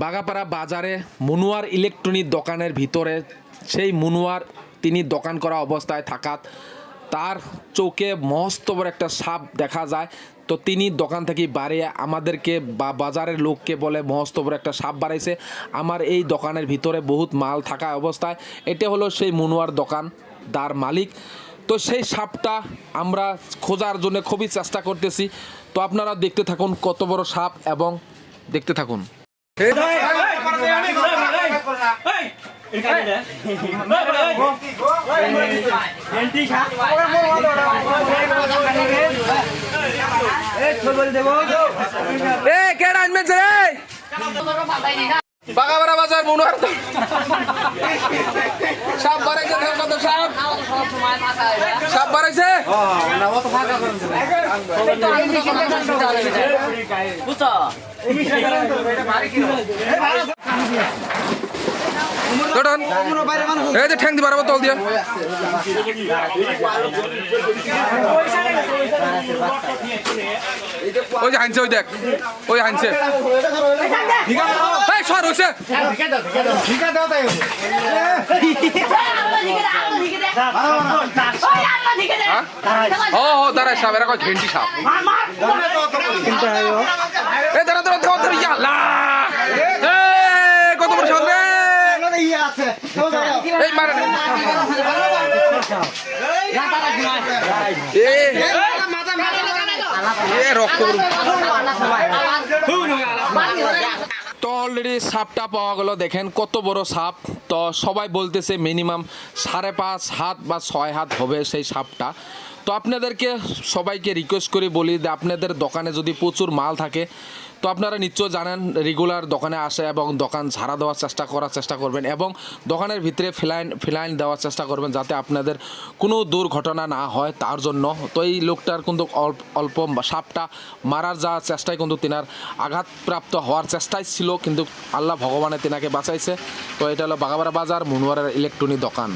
বাগাপাড়া বাজারে মুনুয়ার ইলেকট্রনিক দোকানের ভিতরে, সেই মুনুয়ার তিনি দোকান করা অবস্থায় থাকাত। তার চোখে মহস্তবর একটা সাপ দেখা যায়। তো তিনি দোকান থেকে বাড়িয়ে আমাদেরকে বা বাজারের লোককে বলে মহস্তবর একটা সাপ বাড়াইছে। আমার এই দোকানের ভিতরে বহুত মাল থাকা অবস্থায়। এটা হলো সেই মুনুয়ার দোকান দার মালিক। তো সেই সাপটা আমরা খোঁজার জন্য খুবই চেষ্টা করতেছি। তো আপনারা দেখতে থাকুন কত বড় সাপ এবং দেখতে থাকুন। বাগাবাড়া বাজার বাড়াইছে দেখো কত সাপ। এই যে ঠ্যাং দিবার আবার তল দিয়া। ওই যে হানছে ওই দেখ। ওই হানছে। এই সর হইছে ও ও দাঁড়ায় সাপ এরা ঘেন্টি সাপ? এ দাঁড়া দাঁড়া দাঁড়া দাঁড়া ইয়াল্লা এ কত বড় সাপ রে? এই মারে এ এ রক্ত অলরেডি সাপটা পাওয়া গেল। দেখেন কত বড় সাপ। তো সবাই বলতেছে মিনিমাম সাড়ে পাঁচ হাত বা ছয় হাত হবে সেই সাপটা। তো আপনাদেরকে সবাইকে রিকোয়েস্ট করে বলি যে আপনাদের দোকানে যদি প্রচুর মাল থাকে তো আপনারা নিশ্চয় জানেন রেগুলার দোকানে আসে এবং দোকান ঝাড়া দেওয়ার চেষ্টা করার চেষ্টা করবেন এবং দোকানের ভিতরে ফিলাইন ফিলাইন দেওয়ার চেষ্টা করবেন যাতে আপনাদের কোনো দুর্ঘটনা না হয় তার জন্য। তো এই লোকটার কিন্তু অল্প অল্প সাপটা মারার যা চেষ্টায় কিন্তু তিনার আঘাতপ্রাপ্ত হওয়ার চেষ্টাই ছিল, কিন্তু আল্লাহ ভগবানে তিনাকে বাঁচাইছে। তো এটা হলো বাগাবাড়া বাজার মনোয়ারের ইলেকট্রনিক দোকান।